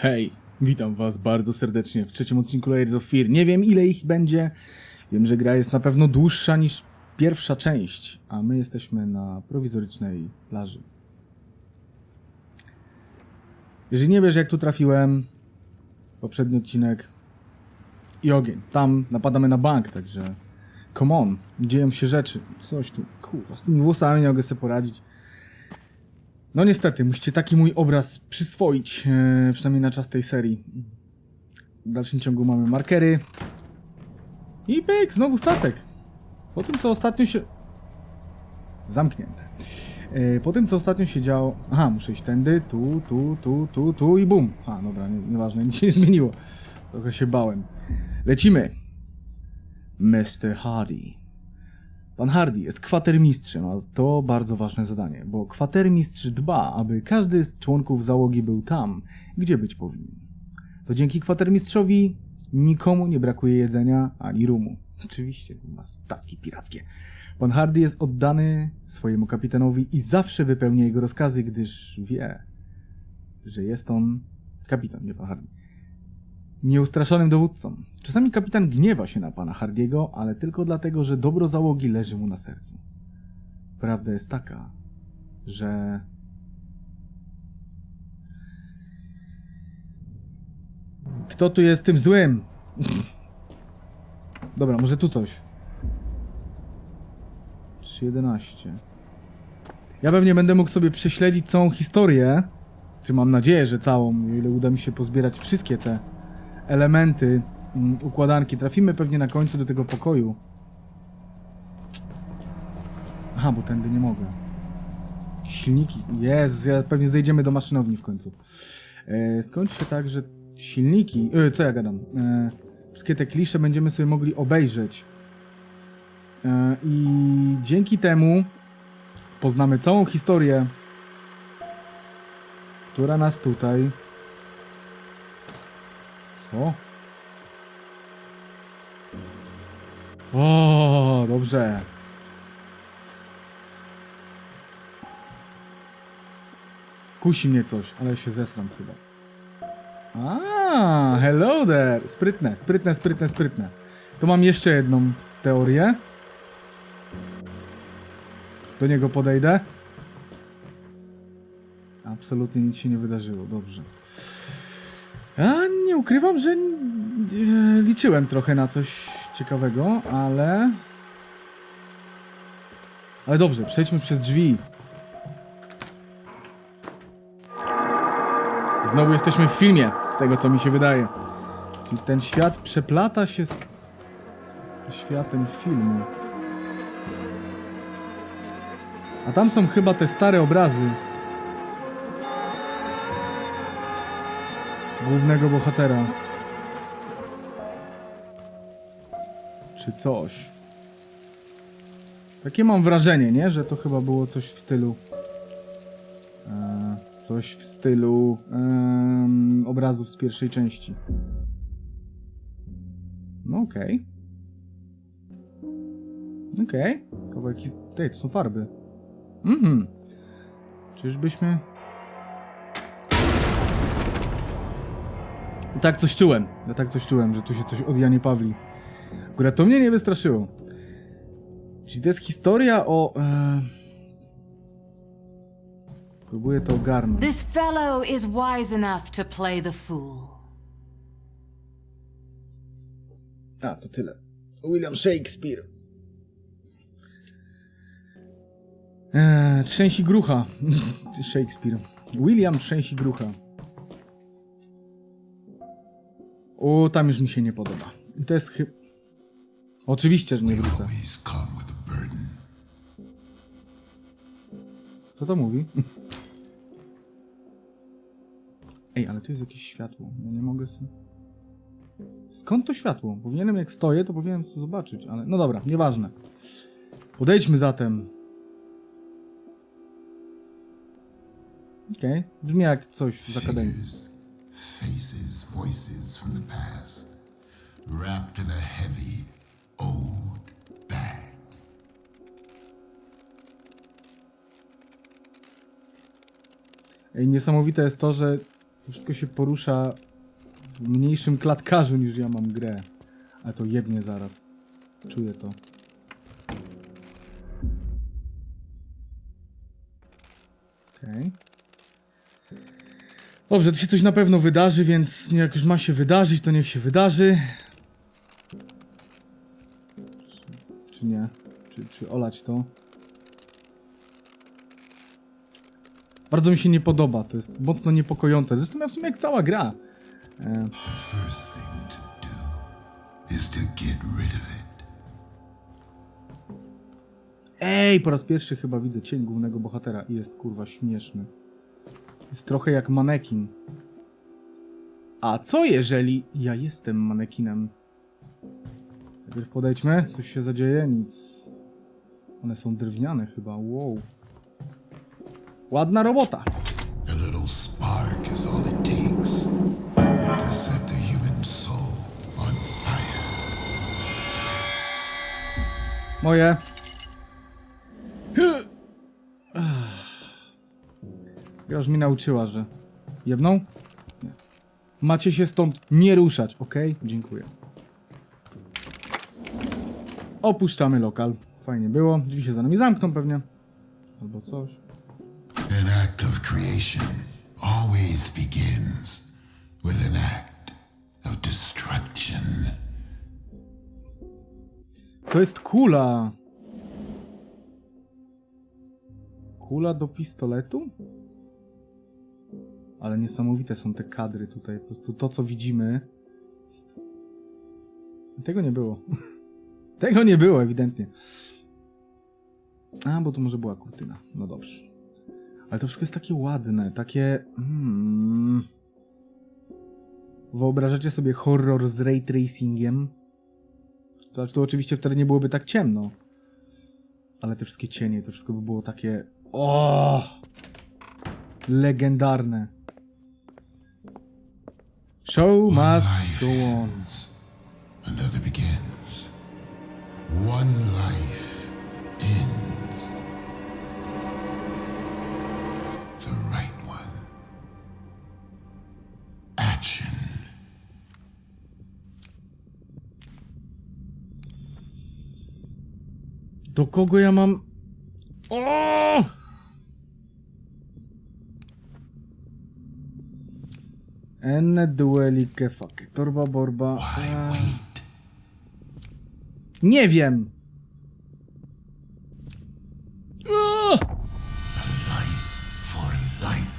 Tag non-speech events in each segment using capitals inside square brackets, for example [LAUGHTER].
Hej, witam was bardzo serdecznie w trzecim odcinku Layers of Fear. Nie wiem ile ich będzie, wiem, że gra jest na pewno dłuższa niż pierwsza część, a my jesteśmy na prowizorycznej plaży. Jeżeli nie wiesz jak tu trafiłem, poprzedni odcinek i ogień. Tam napadamy na bank, także come on, dzieją się rzeczy. Coś tu, kurwa, z tymi włosami nie mogę sobie poradzić. No niestety, musicie taki mój obraz przyswoić, e, przynajmniej na czas tej serii. W dalszym ciągu mamy markery. I pyk, znowu statek. Po tym, co ostatnio się... Zamknięte. E, po tym, co ostatnio się działo... Aha, muszę iść tędy, tu, tu, tu, tu, tu i bum. A, dobra, nie, nieważne, [LAUGHS] nic się nie zmieniło. Trochę się bałem. Lecimy. Mr. Hardy. Pan Hardy jest kwatermistrzem, a to bardzo ważne zadanie, bo kwatermistrz dba, aby każdy z członków załogi był tam, gdzie być powinien. To dzięki kwatermistrzowi nikomu nie brakuje jedzenia ani rumu. Oczywiście, ma statki pirackie. Pan Hardy jest oddany swojemu kapitanowi i zawsze wypełnia jego rozkazy, gdyż wie, że jest on kapitan, nie pan Hardy nieustraszonym dowódcą. Czasami kapitan gniewa się na pana Hardiego, ale tylko dlatego, że dobro załogi leży mu na sercu. Prawda jest taka, że Kto tu jest tym złym? Dobra, może tu coś. 3.11 Ja pewnie będę mógł sobie prześledzić całą historię. Czy mam nadzieję, że całą, ile uda mi się pozbierać wszystkie te elementy mm, układanki. Trafimy pewnie na końcu do tego pokoju. Aha, bo tędy nie mogę. Silniki. Jest, ja pewnie zejdziemy do maszynowni w końcu. E, skończy się tak, że silniki. E, co ja gadam? E, wszystkie te klisze będziemy sobie mogli obejrzeć. E, I dzięki temu poznamy całą historię, która nas tutaj co? O, dobrze. Kusi mnie coś, ale się zesram chyba. A, hello there. Sprytne, sprytne, sprytne, sprytne. To mam jeszcze jedną teorię. Do niego podejdę. Absolutnie nic się nie wydarzyło, dobrze. Ja nie ukrywam, że e, liczyłem trochę na coś ciekawego, ale... Ale dobrze, przejdźmy przez drzwi. Znowu jesteśmy w filmie, z tego co mi się wydaje. Czyli ten świat przeplata się z, ze światem filmu. A tam są chyba te stare obrazy. Głównego bohatera. Czy coś. Takie mam wrażenie, nie? Że to chyba było coś w stylu. E, coś w stylu em, obrazów z pierwszej części. No okej. Okej. Kawałki. Tej, to są farby. Mhm. Czyżbyśmy. Tak coś czułem. Ja tak coś czułem, że tu się coś od Janie Pawli. Akurat to mnie nie wystraszyło. Czyli to jest historia o... E... Próbuję to ogarnąć. This fellow is wise enough to play the fool. A, to tyle. William Shakespeare. Eee, trzęsi grucha. [LAUGHS] Shakespeare. William trzęsi grucha. O, tam już mi się nie podoba. I to jest chyba... Oczywiście, że nie wrócę. Kto to mówi? [LAUGHS] Ej, ale tu jest jakieś światło. Ja nie mogę sobie... Skąd to światło? Powinienem jak stoję, to powinienem to zobaczyć, ale... No dobra, nieważne. Podejdźmy zatem. Okej, brzmi jak coś z Akademii. Faces, voices from the past, wrapped in a heavy, old bag. Niesamowite jest to, że To wszystko się porusza w mniejszym klatkarzu niż ja mam grę. Ale to jednie zaraz. Czuję to. Okej. Dobrze, tu się coś na pewno wydarzy, więc jak już ma się wydarzyć, to niech się wydarzy. Czy, czy nie? Czy, czy olać to? Bardzo mi się nie podoba, to jest mocno niepokojące. Zresztą ja w sumie jak cała gra. E, to to. Ej, po raz pierwszy chyba widzę cień głównego bohatera i jest kurwa śmieszny. Jest trochę jak manekin. A co jeżeli ja jestem manekinem? Najpierw podejdźmy, coś się zadzieje, nic. One są drewniane chyba, wow. Ładna robota. A little spark is all it takes to set the human soul on fire. Moje. Już mi nauczyła, że jedną? Nie. Macie się stąd nie ruszać, ok? Dziękuję. Opuszczamy lokal. Fajnie było. Drzwi się za nami zamkną pewnie. Albo coś. An act of creation always begins with an act of destruction. To jest kula. Kula do pistoletu? Ale niesamowite są te kadry tutaj. Po prostu to, co widzimy. Tego nie było. [LAUGHS] Tego nie było, ewidentnie. A, bo to może była kurtyna. No dobrze. Ale to wszystko jest takie ładne, takie. Mm. Wyobrażacie sobie horror z ray tracingiem? To znaczy, to oczywiście wtedy nie byłoby tak ciemno. Ale te wszystkie cienie, to wszystko by było takie. O! Legendarne. Show must Life go on. ends, another begins. One life ends. The right one. Action. Do kogo ja mam. Enne dueli kefake. Torba borba. Why A? Nie wiem. O! Life for life.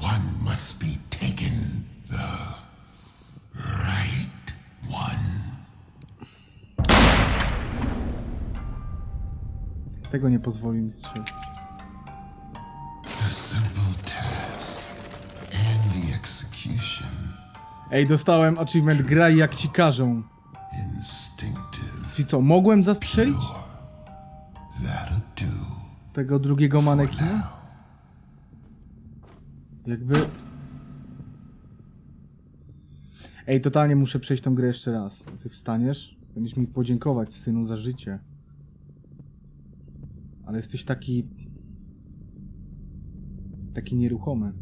One must be taken. The right one. Tego nie pozwoli mi strzelić. Ej, dostałem achievement graj jak ci każą. Czyli co, mogłem zastrzelić tego drugiego manekina? Jakby... Ej, totalnie muszę przejść tą grę jeszcze raz. Ty wstaniesz? Będziesz mi podziękować, synu, za życie. Ale jesteś taki... Taki nieruchomy.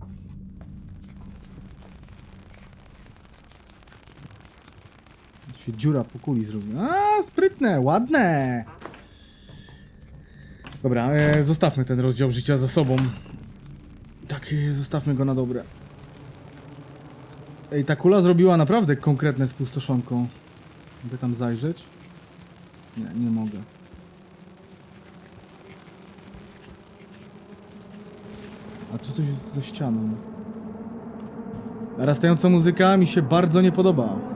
Tu się dziura po kuli zrobi. A, sprytne, ładne! Dobra, e, zostawmy ten rozdział życia za sobą. Tak, e, zostawmy go na dobre. Ej, ta kula zrobiła naprawdę konkretne spustoszonką. Mogę tam zajrzeć? Nie, nie mogę. A tu coś jest za ścianą. Narastająca muzyka mi się bardzo nie podoba.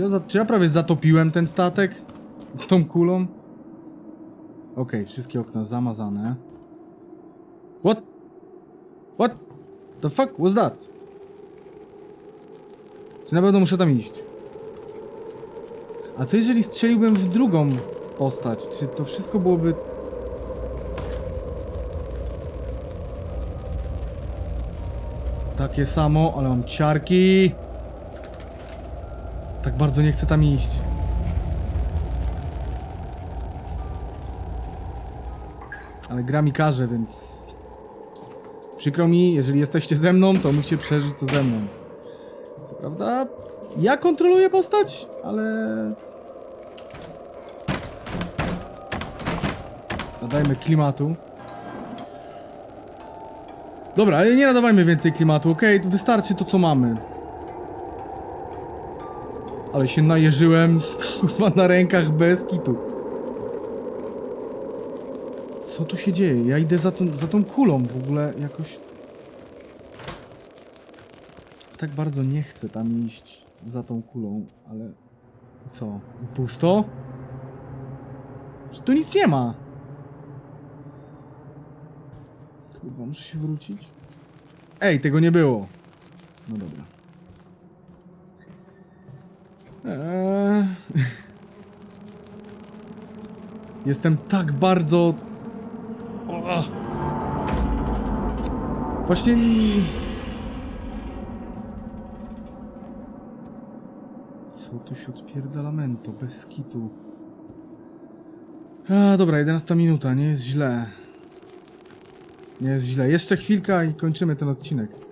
Czy ja, za, czy ja prawie zatopiłem ten statek? Tą kulą? Okej, wszystkie okna zamazane. What? What? The fuck was that? Czy na pewno muszę tam iść? A co jeżeli strzeliłbym w drugą postać? Czy to wszystko byłoby... Takie samo, ale mam ciarki. Tak bardzo nie chcę tam iść. Ale gra mi każe, więc... Przykro mi, jeżeli jesteście ze mną, to musicie przeżyć to ze mną. Co prawda, ja kontroluję postać, ale... Dodajmy klimatu. Dobra, ale nie nadawajmy więcej klimatu, okej? Wystarczy to, co mamy. Ale się najeżyłem, kurwa, na rękach bez kitu. Co tu się dzieje? Ja idę za, tą- za tą kulą w ogóle jakoś... Tak bardzo nie chcę tam iść za tą kulą, ale... Co? I pusto? Że tu nic nie ma. Kurwa, muszę się wrócić. Ej, tego nie było. No dobra. Eee... [LAUGHS] Jestem tak bardzo... O! Właśnie... Co tu się odpierdala mento, bez kitu. A, dobra, 11 minuta, nie jest źle. Nie jest źle. Jeszcze chwilka i kończymy ten odcinek.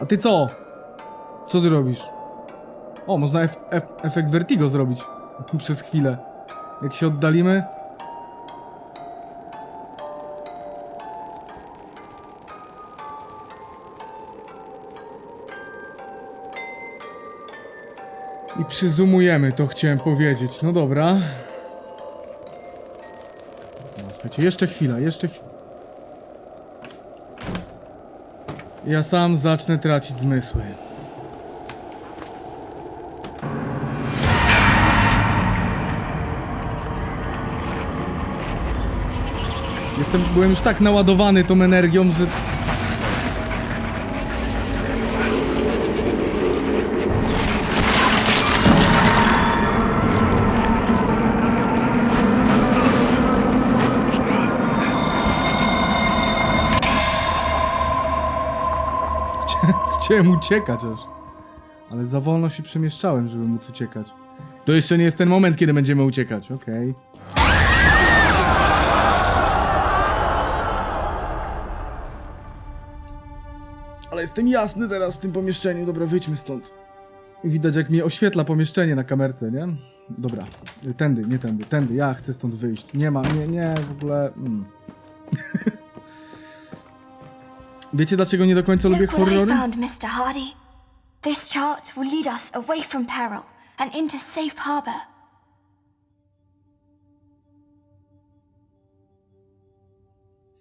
A ty co? Co ty robisz? O, można ef ef efekt vertigo zrobić. [LAUGHS] Przez chwilę. Jak się oddalimy. I przyzumujemy, to chciałem powiedzieć. No dobra. No, słuchajcie, jeszcze chwila, jeszcze chwila. Ja sam zacznę tracić zmysły. Jestem, byłem już tak naładowany tą energią, że... Chciałem uciekać aż. Ale za wolno się przemieszczałem, żeby móc uciekać. To jeszcze nie jest ten moment, kiedy będziemy uciekać, okej. Ale jestem jasny teraz w tym pomieszczeniu. Dobra, wyjdźmy stąd. Widać jak mi oświetla pomieszczenie na kamerce, nie? Dobra, tędy, nie tędy, tędy, ja chcę stąd wyjść. Nie ma, nie, nie, w ogóle... Mm. [LAUGHS] Wiecie dlaczego nie do końca lubię horrory? found, Mr. Hardy. This chart will lead us away from peril and into safe harbor.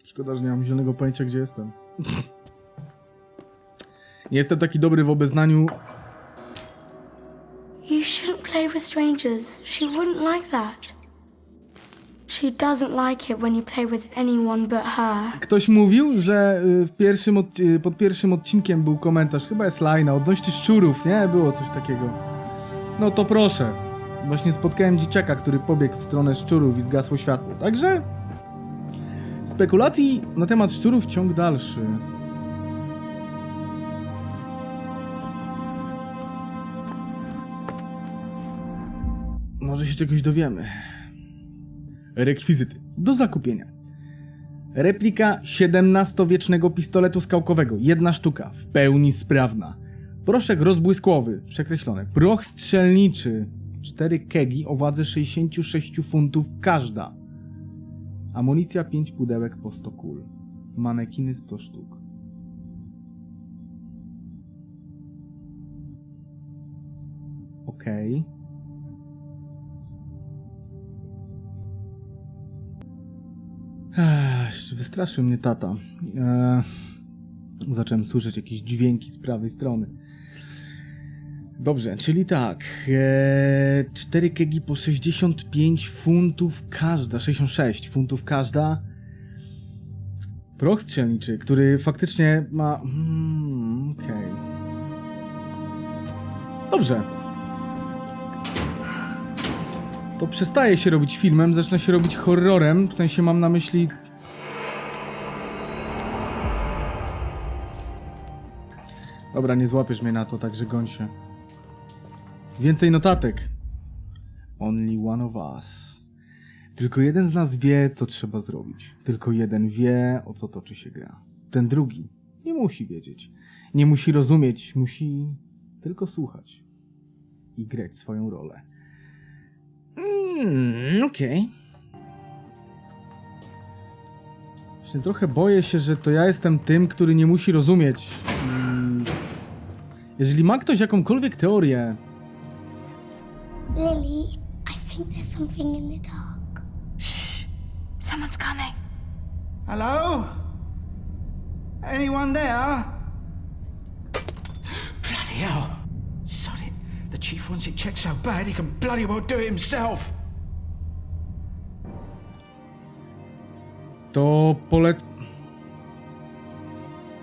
Szkoda, że nie mam zielonego pojęcia, gdzie jestem. [LAUGHS] nie jestem taki dobry w obeznaniu. You shouldn't play with strangers. She wouldn't like that. She doesn't like it when you play with anyone but her. Ktoś mówił, że y, w pierwszym od... y, pod pierwszym odcinkiem był komentarz, chyba jest lajna, odnośnie szczurów, nie? Było coś takiego. No to proszę. Właśnie spotkałem dzieciaka, który pobiegł w stronę szczurów i zgasło światło. Także... Spekulacji na temat szczurów ciąg dalszy. Może się czegoś dowiemy. Rekwizyty do zakupienia. Replika XVII-wiecznego pistoletu skałkowego, jedna sztuka, w pełni sprawna. Proszek rozbłyskowy, przekreślone. Proch strzelniczy, cztery kegi o wadze 66 funtów każda. Amunicja 5 pudełek po 100 kul. Manekiny 100 sztuk. Okej. Ech, wystraszył mnie tata. Eee, zacząłem słyszeć jakieś dźwięki z prawej strony. Dobrze, czyli tak. Eee, 4 kegi po 65 funtów każda. 66 funtów każda. Proch strzelniczy, który faktycznie ma. Hmm, okej. Dobrze. To przestaje się robić filmem, zaczyna się robić horrorem. W sensie mam na myśli. Dobra, nie złapiesz mnie na to, także goń się. Więcej notatek. Only one of us. Tylko jeden z nas wie, co trzeba zrobić. Tylko jeden wie, o co toczy się gra. Ten drugi nie musi wiedzieć. Nie musi rozumieć, musi tylko słuchać. I grać swoją rolę. Mm, okej. Właśnie trochę boję się, że to ja jestem tym, który nie musi rozumieć. I jeżeli ma ktoś jakąkolwiek teorię, Lily, I think there's something in the dark. Someone's coming. Hello? Anyone there? Bloody hell. Sod it. The chief wants it checked so bad he can bloody well do it himself. To polec...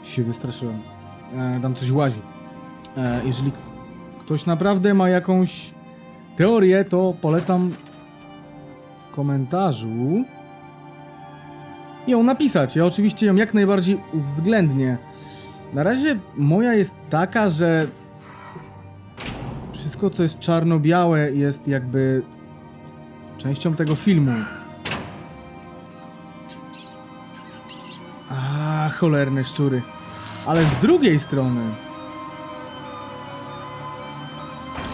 się wystraszyłem. E, tam coś łazi. E, jeżeli ktoś naprawdę ma jakąś teorię, to polecam w komentarzu ją napisać. Ja oczywiście ją jak najbardziej uwzględnię. Na razie moja jest taka, że wszystko co jest czarno-białe jest jakby częścią tego filmu. Cholerne szczury. Ale z drugiej strony...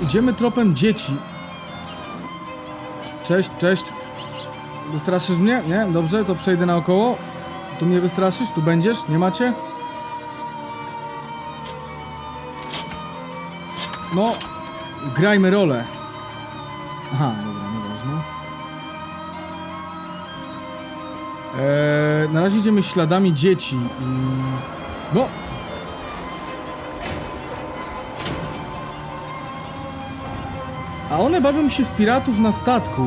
Idziemy tropem dzieci. Cześć, cześć. Wystraszysz mnie? Nie? Dobrze, to przejdę naokoło. Tu mnie wystraszysz? Tu będziesz? Nie macie? No, grajmy rolę. Aha, dobra, nieważne. Eee, na razie idziemy śladami dzieci i... No! A one bawią się w piratów na statku.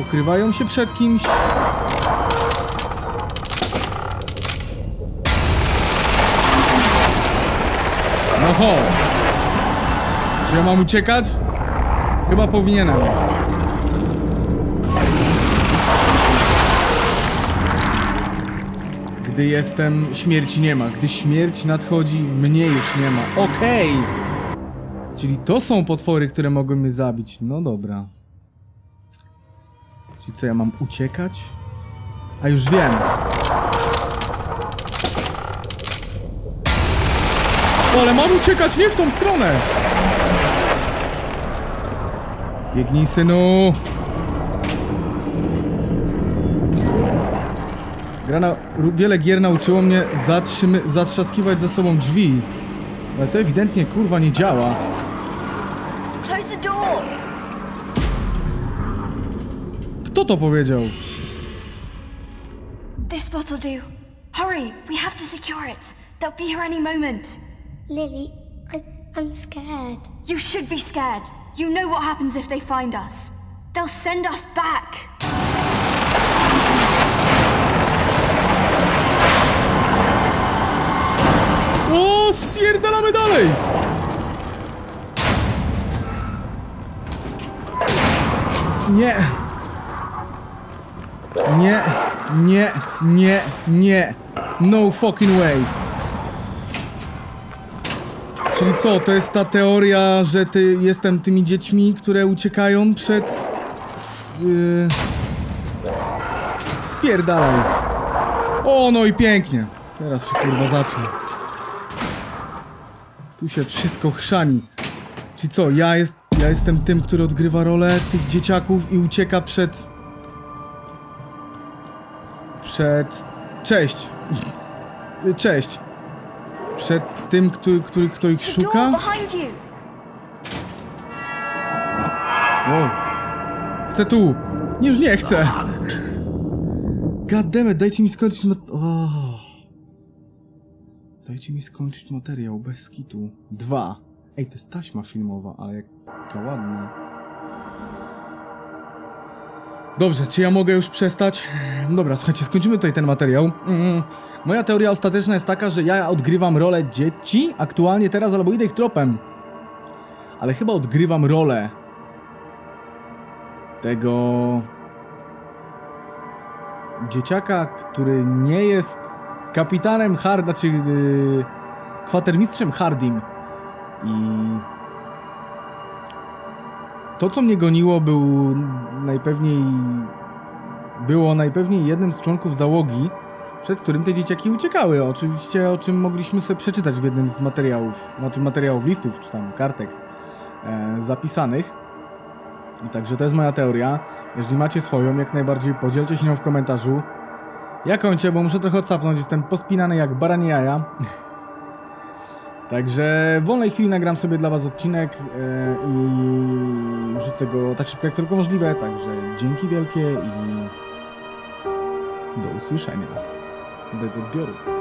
Ukrywają się przed kimś. No chodź. Czy ja mam uciekać? Chyba powinienem. Gdy jestem, śmierci nie ma. Gdy śmierć nadchodzi, mnie już nie ma. Okej! Czyli to są potwory, które mogły mnie zabić. No dobra. Czyli co, ja mam uciekać? A już wiem. O, ale mam uciekać nie w tą stronę! Biegnij, synu! Gra na, ru- wiele gier nauczyło mnie zatrzymy, zatrzaskiwać za sobą drzwi. Ale to ewidentnie kurwa nie działa. Kto to powiedział? This spot will do. Hurry, we have to secure it. They'll be here any moment. Lily, I, I'm scared. You should be scared. You know what happens if they find us. They'll send us back. O, Nie. Nie, nie, nie, nie. No fucking way. Czyli co, to jest ta teoria, że ty jestem tymi dziećmi, które uciekają przed... Yy... Spierdalaj. O, no i pięknie. Teraz się kurwa zacznie. Tu się wszystko chrzani. Czyli co, ja, jest, ja jestem tym, który odgrywa rolę tych dzieciaków i ucieka przed... Przed... Cześć! Cześć! Przed tym, który, który kto ich szuka? Wow. Chcę tu! Już nie chcę! [LAUGHS] Goddammit, dajcie mi skończyć mat... Dajcie mi skończyć materiał, bez kitu. Dwa. Ej, to jest taśma filmowa, ale jaka ładna. Dobrze, czy ja mogę już przestać? Dobra, słuchajcie, skończymy tutaj ten materiał. Mm, moja teoria ostateczna jest taka, że ja odgrywam rolę dzieci aktualnie teraz, albo idę ich tropem. Ale chyba odgrywam rolę tego dzieciaka, który nie jest kapitanem Hard, znaczy yy, kwatermistrzem Hardim. I to, co mnie goniło, był najpewniej było najpewniej jednym z członków załogi, przed którym te dzieciaki uciekały. Oczywiście, o czym mogliśmy sobie przeczytać w jednym z materiałów, znaczy materiałów listów, czy tam kartek e, zapisanych. I także to jest moja teoria. Jeżeli macie swoją, jak najbardziej podzielcie się nią w komentarzu. Ja kończę, bo muszę trochę odsapnąć, jestem pospinany jak baranie jaja. Także w wolnej chwili nagram sobie dla was odcinek e, i wrzucę go tak szybko jak tylko możliwe. Także dzięki wielkie i do usłyszenia. Bez odbioru.